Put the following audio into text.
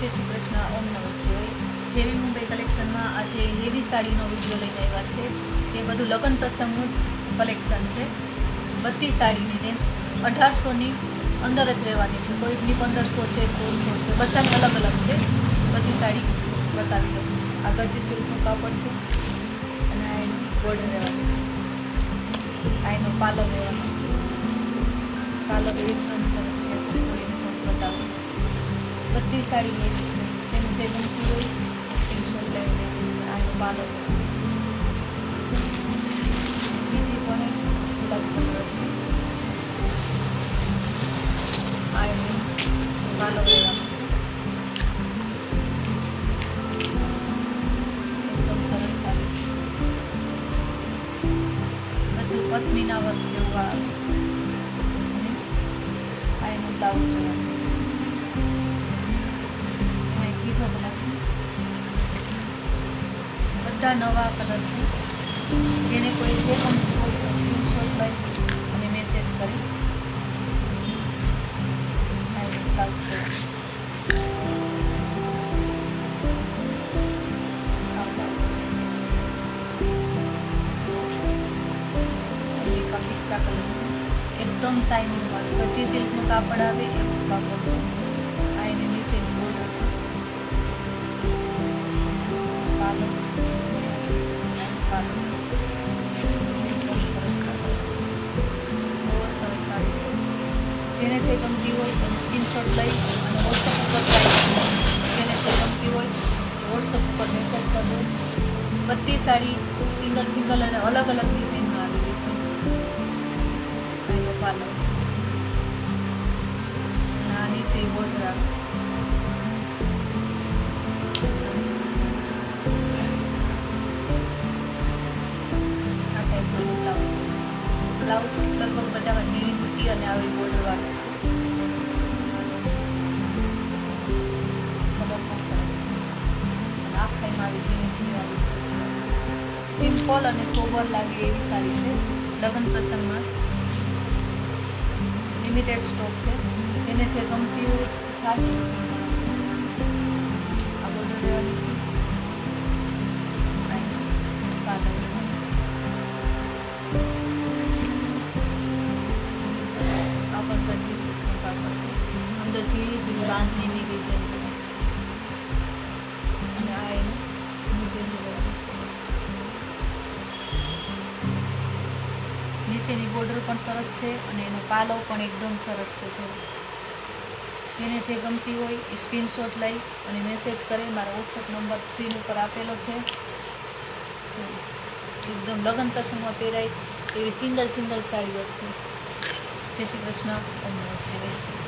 જય શ્રી કૃષ્ણ, ઓમ નમઃ શિવાય. જેવી મુંબઈ કલેક્શનમાં આજે હેવી સાડીનો વીડિયો લઈને આવ્યા છે, જે બધું લગ્ન પ્રસંગનું જ કલેક્શન છે. બધી સાડીની રેન્જ અઢારસોની અંદર જ રહેવાની છે. કોઈકની પંદરસો છે, સોળસો છે, બધાની અલગ અલગ છે. બધી સાડી બતાવી દઉં. આ ગજી સિલ્કનું કાપડ છે અને આ એનું બોર્ડર રહેવાની છે. આ એનો પાલર રહેવાનો છે. પાલવ એકદમ છે. બધી સાડી લેવી છે. જેને જે ગમતી હોય સ્ક્રીનશોટ લઈ મેસેજ કરે આનો પાલો બીજી પણ ગુલાબ છે. આ એનો પાલો છે. એકદમ સરસ સાડી છે. બધું પશ્મિના વર્ક જેવું આવે આ એનું બ્લાઉઝ રહેવાનું છે. બધા નવા કલર છે. જેને કોઈ જે ગમતું હોય સ્ક્રીનશોટ લઈ અને મેસેજ કરી પિસ્તા કલર છે. એકદમ વાળું. કચ્ચી સિલ્કનું કાપડ આવે એવું જ કાપડ છે. પાલક છે એકદમ સરસ બહુ સરસ સારી છે જેને જે ગમતી હોય એનું સ્ક્રીનશોટ લઈ અને વોટ્સઅપ ઉપર ટ્રાય જેને જે ગમતી હોય વોટ્સઅપ ઉપર મેસેજ કરજો બધી સારી સિંગલ સિંગલ અને અલગ અલગ ડિઝાઇનમાં આવેલી છે આ પાલવ છે અને આ નીચે બ્લાઉઝ લગભગ બધામાં ઝીણી બુટ્ટી અને આવી બોર્ડર વાળું છે. સિમ્પલ અને સોબર લાગે એવી સારી છે, લગ્ન પ્રસંગમાં. લિમિટેડ સ્ટોક છે. જેને જે ગમતી હોય ફાસ્ટ ઝીણી ઝીણી બાંધણીની લીધી છે. નીચેનું નીચેની બોર્ડર પણ સરસ છે અને એનો પાલવ પણ એકદમ સરસ છે, જો. જેને જે ગમતી હોય એ સ્ક્રીનશોટ લઈ અને મેસેજ કરે. મારો વોટ્સઅપ નંબર સ્ક્રીન ઉપર આપેલો છે. એકદમ લગ્ન પ્રસંગમાં પહેરાય એવી સિંગલ સિંગલ સાડીઓ છે. જય શ્રી કૃષ્ણ. ઓમ નમઃ